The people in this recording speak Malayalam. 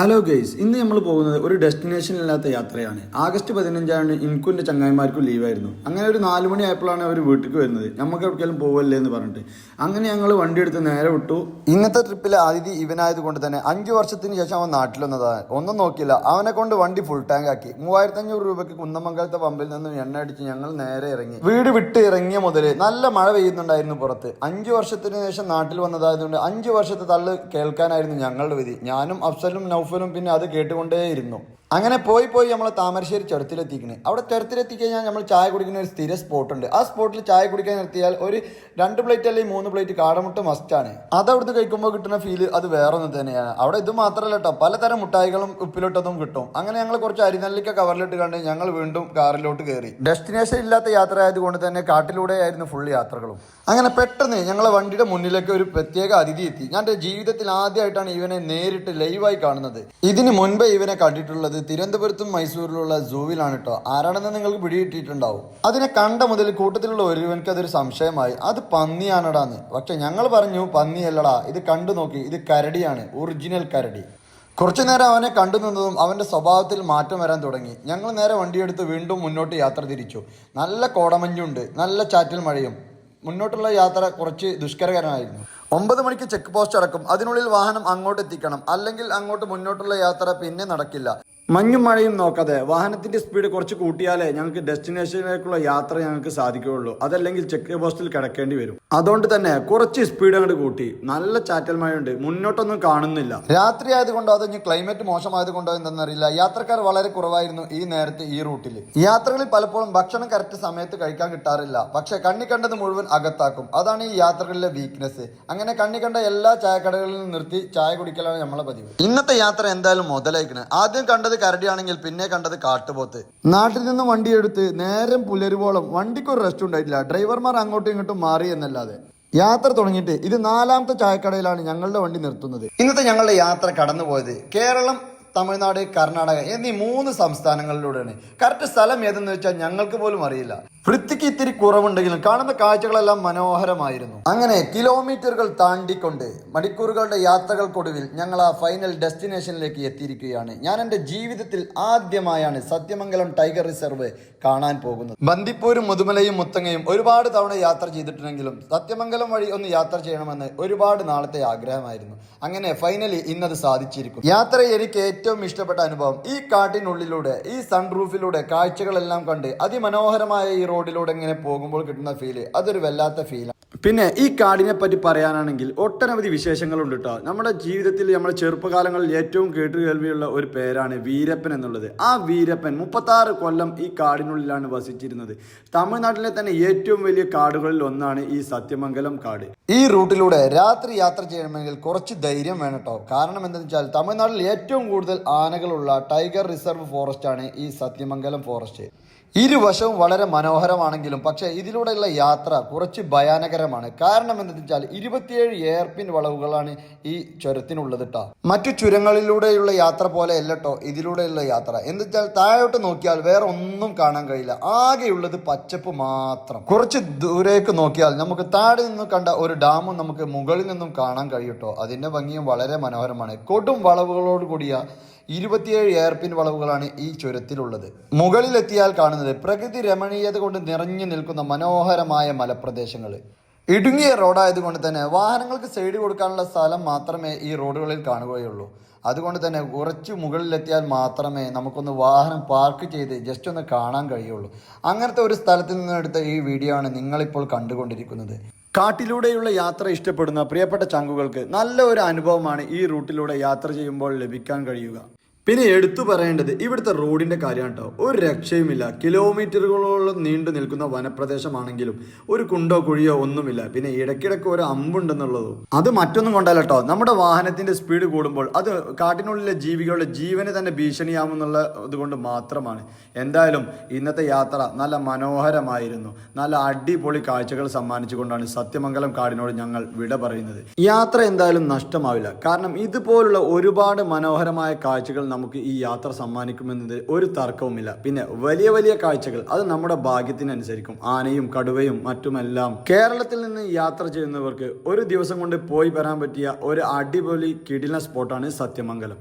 ഹലോ ഗെയ്സ് ഇന്ന് നമ്മൾ പോകുന്നത് ഒരു ഡെസ്റ്റിനേഷൻ ഇല്ലാത്ത യാത്രയാണ്. ആഗസ്റ്റ് പതിനഞ്ചാണ് എന്റെ ചങ്ങായിമാർക്കും ലീവായിരുന്നു അങ്ങനെ ഒരു നാല് മണി ആയപ്പോഴാണ് അവർ വീട്ടിൽ വരുന്നത്. നമുക്ക് എവിടേക്കെങ്കിലും പോവല്ലേ എന്ന് പറഞ്ഞിട്ട്. അങ്ങനെ ഞങ്ങൾ വണ്ടി എടുത്ത് നേരെ വിട്ടു. ഇന്നത്തെ ട്രിപ്പിലെ അതിഥി ഇവനായതുകൊണ്ട് തന്നെ അഞ്ച് വർഷത്തിന് ശേഷം അവൻ നാട്ടിൽ വന്നതാണ് ഒന്നും നോക്കിയില്ല. അവനെ കൊണ്ട് വണ്ടി ഫുൾ ടാങ്ക് ആക്കി. മൂവായിരത്തി അഞ്ഞൂറ് രൂപയ്ക്ക് കുന്നമംഗലത്തെ പമ്പിൽ നിന്ന് എണ്ണ അടിച്ച് ഞങ്ങൾ നേരെ ഇറങ്ങി. വീട് വിട്ട് ഇറങ്ങിയ മുതൽ നല്ല മഴ പെയ്യുന്നുണ്ടായിരുന്നു പുറത്ത്. അഞ്ച് വർഷത്തിന് ശേഷം നാട്ടിൽ വന്നതായതുകൊണ്ട് അഞ്ച് വർഷത്തെ തള്ളു കേൾക്കാനായിരുന്നു ഞങ്ങളുടെ വിധി. ഞാനും അഫ്സലും നൗഫലും പിന്നെ അത് കേട്ടുകൊണ്ടേയിരുന്നു. അങ്ങനെ പോയി പോയി നമ്മൾ താമരശ്ശേരി ചുരത്തിലെത്തിക്കണ്. അവിടെ ചുരത്തിലെത്തി കഴിഞ്ഞാൽ നമ്മൾ ചായ കുടിക്കുന്ന ഒരു സ്ഥിര സ്പോട്ടുണ്ട്. ആ സ്പോട്ടിൽ ചായ കുടിക്കാൻ നിർത്തിയാൽ ഒരു രണ്ട് പ്ലേറ്റ് അല്ലെങ്കിൽ മൂന്ന് പ്ലേറ്റ് കാടമുട്ട മസ്റ്റാണ് അത് അവിടുന്ന് കഴിക്കുമ്പോൾ കിട്ടുന്ന ഫീൽ അത് വേറെ ഒന്ന് തന്നെയാണ്. അവിടെ ഇത് മാത്രമല്ല കേട്ടോ പലതരം മുട്ടായികളും ഉപ്പിലോട്ടതും കിട്ടും. അങ്ങനെ ഞങ്ങൾ കുറച്ച് അരിനെല്ലിക്ക കവറിലിട്ട് കണ്ട് ഞങ്ങൾ വീണ്ടും കാറിലോട്ട് കയറി ഡെസ്റ്റിനേഷൻ ഇല്ലാത്ത യാത്ര ആയതുകൊണ്ട് തന്നെ കാട്ടിലൂടെ ആയിരുന്നു ഫുൾ യാത്രകളും. അങ്ങനെ പെട്ടെന്ന് ഞങ്ങളെ വണ്ടിയുടെ മുന്നിലേക്ക് ഒരു പ്രത്യേക അതിഥി എത്തി. ഞാൻ എന്റെ ജീവിതത്തിൽ ആദ്യമായിട്ടാണ് ഇവനെ നേരിട്ട് ലൈവായി കാണുന്നത്. ഇതിന് മുൻപ് ഇവനെ കണ്ടിട്ടുള്ളത് തിരുവനന്തപുരത്തും മൈസൂരിലുള്ള സൂവിലാണ് കേട്ടോ ആരാണെന്ന് നിങ്ങൾക്ക് പിടികിട്ടിയിട്ടുണ്ടാവും. അതിനെ കണ്ട മുതൽ കൂട്ടത്തിലുള്ള ഒരുവനക്ക് അതൊരു സംശയമായി. അത് പന്നിയാണടാന്ന്. പക്ഷെ ഞങ്ങൾ പറഞ്ഞു പന്നിയല്ലടാ. ഇത് കണ്ടു നോക്കി. ഇത് കരടിയാണ്. ഒറിജിനൽ കരടി. കുറച്ചു നേരം അവനെ കണ്ടു നിന്നതും അവന്റെ സ്വഭാവത്തിൽ മാറ്റം വരാൻ തുടങ്ങി. ഞങ്ങൾ നേരെ വണ്ടിയെടുത്ത് വീണ്ടും മുന്നോട്ട് യാത്ര തിരിച്ചു. നല്ല കോടമഞ്ഞുണ്ട്. നല്ല ചാറ്റൽ മഴയും. മുന്നോട്ടുള്ള യാത്ര കുറച്ച് ദുഷ്കരകരമായിരുന്നു. ഒമ്പത് മണിക്ക് ചെക്ക് പോസ്റ്റ് അടക്കും. അതിനുള്ളിൽ വാഹനം അങ്ങോട്ട് എത്തിക്കണം. അല്ലെങ്കിൽ അങ്ങോട്ട് മുന്നോട്ടുള്ള യാത്ര പിന്നെ നടക്കില്ല. മഞ്ഞും മഴയും നോക്കാതെ വാഹനത്തിന്റെ സ്പീഡ് കുറച്ച് കൂട്ടിയാലേ ഞങ്ങൾക്ക് ഡെസ്റ്റിനേഷനിലേക്കുള്ള യാത്ര ഞങ്ങൾക്ക് സാധിക്കുകയുള്ളൂ. അതല്ലെങ്കിൽ ചെക്ക് പോസ്റ്റിൽ കിടക്കേണ്ടി വരും. അതുകൊണ്ട് തന്നെ കുറച്ച് സ്പീഡ് അങ്ങോട്ട് കൂട്ടി. നല്ല ചാറ്റൽ മഴയുണ്ട്. മുന്നോട്ടൊന്നും കാണുന്നില്ല. രാത്രി ആയതുകൊണ്ടോ അതോ ഇനി ക്ലൈമറ്റ് മോശമായതുകൊണ്ടോ എന്തെന്നറിയില്ല യാത്രക്കാർ വളരെ കുറവായിരുന്നു ഈ നേരത്തെ ഈ റൂട്ടിൽ യാത്രകളിൽ പലപ്പോഴും ഭക്ഷണം കറക്റ്റ് സമയത്ത് കഴിക്കാൻ കിട്ടാറില്ല. പക്ഷെ കണ്ണി കണ്ടത് മുഴുവൻ അകത്താക്കും. അതാണ് ഈ യാത്രകളിലെ വീക്ക്നെസ് അങ്ങനെ കണ്ണി കണ്ട എല്ലാ ചായക്കടകളിലും നിർത്തി ചായ കുടിക്കലാണ് നമ്മളെ പതിവ്. ഇന്നത്തെ യാത്ര എന്തായാലും മുതലേക്കണ് ആദ്യം കണ്ടത് കരടിയാണെങ്കിൽ പിന്നെ കണ്ടത് കാട്ടുപോത്ത്. നാട്ടിൽ നിന്ന് വണ്ടി എടുത്ത് നേരം പുലരുവോളം വണ്ടിക്ക് ഒരു റെസ്റ്റ് ഉണ്ടായിട്ടില്ല. ഡ്രൈവർമാർ അങ്ങോട്ടും ഇങ്ങോട്ടും മാറി എന്നല്ലാതെ. യാത്ര തുടങ്ങിയിട്ട് ഇത് നാലാമത്തെ ചായക്കടയിലാണ് ഞങ്ങളുടെ വണ്ടി നിർത്തുന്നത്. ഇന്നത്തെ ഞങ്ങളുടെ യാത്ര കടന്നുപോയത് കേരളം തമിഴ്നാട് കർണാടക എന്നീ മൂന്ന് സംസ്ഥാനങ്ങളിലൂടെയാണ്. കറക്റ്റ് സ്ഥലം ഏതെന്ന് വെച്ചാൽ ഞങ്ങൾക്ക് പോലും അറിയില്ല. വൃത്തിക്ക് ഇത്തിരി കുറവുണ്ടെങ്കിലും കാണുന്ന കാഴ്ചകളെല്ലാം മനോഹരമായിരുന്നു. അങ്ങനെ കിലോമീറ്ററുകൾ താണ്ടിക്കൊണ്ട് മണിക്കൂറുകളുടെ യാത്രകൾക്കൊടുവിൽ ഞങ്ങൾ ആ ഫൈനൽ ഡെസ്റ്റിനേഷനിലേക്ക് എത്തിയിരിക്കുകയാണ്. ഞാൻ എന്റെ ജീവിതത്തിൽ ആദ്യമായാണ് സത്യമംഗലം ടൈഗർ റിസർവ് കാണാൻ പോകുന്നത്. ബന്ദിപ്പൂരും മുതുമലയും മുത്തങ്ങയും ഒരുപാട് തവണ യാത്ര ചെയ്തിട്ടുണ്ടെങ്കിലും സത്യമംഗലം വഴി ഒന്ന് യാത്ര ചെയ്യണമെന്ന് ഒരുപാട് നാളത്തെ ആഗ്രഹമായിരുന്നു. അങ്ങനെ ഫൈനലി ഇന്നത് സാധിച്ചിരിക്കും യാത്ര എനിക്ക് ഏറ്റവും ഇഷ്ടപ്പെട്ട അനുഭവം ഈ കാട്ടിനുള്ളിലൂടെ ഈ സൺറൂഫിലൂടെ കാഴ്ചകളെല്ലാം കണ്ട് അതിമനോഹരമായ ഈ റോഡിലൂടെ ഇങ്ങനെ പോകുമ്പോൾ കിട്ടുന്ന ഫീൽ അതൊരു വല്ലാത്ത ഫീലാണ് പിന്നെ ഈ കാടിനെ പറ്റി പറയാനാണെങ്കിൽ ഒട്ടനവധി വിശേഷങ്ങളുണ്ട് കേട്ടോ നമ്മുടെ ജീവിതത്തിൽ നമ്മുടെ ചെറുപ്പകാലങ്ങളിൽ ഏറ്റവും കേട്ടുകേൾവിയുള്ള ഒരു പേരാണ് വീരപ്പൻ എന്നുള്ളത്. ആ വീരപ്പൻ മുപ്പത്താറ് കൊല്ലം ഈ കാടിനുള്ളിലാണ് വസിച്ചിരുന്നത്. തമിഴ്നാട്ടിലെ തന്നെ ഏറ്റവും വലിയ കാടുകളിൽ ഒന്നാണ് ഈ സത്യമംഗലം കാട്. ഈ റൂട്ടിലൂടെ രാത്രി യാത്ര ചെയ്യണമെങ്കിൽ കുറച്ച് ധൈര്യം വേണം കേട്ടോ കാരണം എന്താണെന്ന് വെച്ചാൽ തമിഴ്നാട്ടിൽ ഏറ്റവും കൂടുതൽ ആനകളുള്ള ടൈഗർ റിസർവ് ഫോറസ്റ്റ് ആണ് ഈ സത്യമംഗലം ഫോറസ്റ്റ്. ഇരുവശവും വളരെ മനോഹരമാണെങ്കിലും പക്ഷേ ഇതിലൂടെയുള്ള യാത്ര കുറച്ച് ഭയാനകരമാണ് കാരണം എന്താണെന്ന് വെച്ചാൽ ഇരുപത്തിയേഴ് എയർപിൻ വളവുകളാണ് ഈ ചുരത്തിനുള്ളത് കേട്ടോ മറ്റു ചുരങ്ങളിലൂടെയുള്ള യാത്ര പോലെ അല്ലട്ടോ ഇതിലൂടെയുള്ള യാത്ര. എന്ന് വെച്ചാൽ താഴോട്ട് നോക്കിയാൽ വേറെ ഒന്നും കാണാൻ കഴിയില്ല. ആകെയുള്ളത് പച്ചപ്പ് മാത്രം. കുറച്ച് ദൂരേക്ക് നോക്കിയാൽ നമുക്ക് താഴെ നിന്നും കണ്ട ഒരു ഡാമും നമുക്ക് മുകളിൽ നിന്നും കാണാൻ കഴിയും അതിന്റെ ഭംഗിയും വളരെ മനോഹരമാണ്. കൊടും വളവുകളോട് കൂടിയ ഇരുപത്തിയേഴ് എയർപിൻ വളവുകളാണ് ഈ ചുരത്തിലുള്ളത്. മുകളിലെത്തിയാൽ കാണുന്നത് പ്രകൃതി രമണീയത കൊണ്ട് നിറഞ്ഞു നിൽക്കുന്ന മനോഹരമായ മലപ്രദേശങ്ങൾ ഇടുങ്ങിയ റോഡായതുകൊണ്ട് തന്നെ വാഹനങ്ങൾക്ക് സൈഡ് കൊടുക്കാനുള്ള സ്ഥലം മാത്രമേ ഈ റോഡുകളിൽ കാണുകയുള്ളൂ. അതുകൊണ്ട് തന്നെ കുറച്ച് മുകളിലെത്തിയാൽ മാത്രമേ നമുക്കൊന്ന് വാഹനം പാർക്ക് ചെയ്ത് ജസ്റ്റ് ഒന്ന് കാണാൻ കഴിയുള്ളൂ. അങ്ങനത്തെ ഒരു സ്ഥലത്തിൽ നിന്നെടുത്ത ഈ വീഡിയോ ആണ് നിങ്ങളിപ്പോൾ കണ്ടുകൊണ്ടിരിക്കുന്നത്. കാട്ടിലൂടെയുള്ള യാത്ര ഇഷ്ടപ്പെടുന്ന പ്രിയപ്പെട്ട ചങ്കുകൾക്ക് നല്ല ഒരു അനുഭവമാണ് ഈ റൂട്ടിലൂടെ യാത്ര ചെയ്യുമ്പോൾ ലഭിക്കാൻ കഴിയുക. പിന്നെ എടുത്തു പറയേണ്ടത് ഇവിടുത്തെ റോഡിന്റെ കാര്യമാണ് കേട്ടോ ഒരു രക്ഷയുമില്ല. കിലോമീറ്ററുകളോളം നീണ്ടു നിൽക്കുന്ന വനപ്രദേശമാണെങ്കിലും ഒരു കുണ്ടോ കുഴിയോ ഒന്നുമില്ല. പിന്നെ ഇടയ്ക്കിടയ്ക്ക് ഒരു അമ്പുണ്ടെന്നുള്ളതും. അത് മറ്റൊന്നും കൊണ്ടല്ല കേട്ടോ നമ്മുടെ വാഹനത്തിന്റെ സ്പീഡ് കൂടുമ്പോൾ അത് കാട്ടിനുള്ളിലെ ജീവികളുടെ ജീവന് തന്നെ ഭീഷണിയാവുമെന്നുള്ള ഇതുകൊണ്ട് മാത്രമാണ്. എന്തായാലും ഇന്നത്തെ യാത്ര നല്ല മനോഹരമായിരുന്നു. നല്ല അടിപൊളി കാഴ്ചകൾ സമ്മാനിച്ചുകൊണ്ടാണ് സത്യമംഗലം കാടിനോട് ഞങ്ങൾ വിട പറയുന്നത്. യാത്ര എന്തായാലും നഷ്ടമാവില്ല. കാരണം ഇതുപോലുള്ള ഒരുപാട് മനോഹരമായ കാഴ്ചകൾ നമുക്ക് ഈ യാത്ര സമ്മാനിക്കുമെന്നത് ഒരു തർക്കവുമില്ല. പിന്നെ വലിയ വലിയ കാഴ്ചകൾ അത് നമ്മുടെ ഭാഗ്യത്തിനനുസരിക്കും. ആനയും കടുവയും മറ്റുമെല്ലാം. കേരളത്തിൽ നിന്ന് യാത്ര ചെയ്യുന്നവർക്ക് ഒരു ദിവസം കൊണ്ട് പോയി വരാൻ പറ്റിയ ഒരു അടിപൊളി കിടിലൻ സ്പോട്ടാണ് സത്യമംഗലം.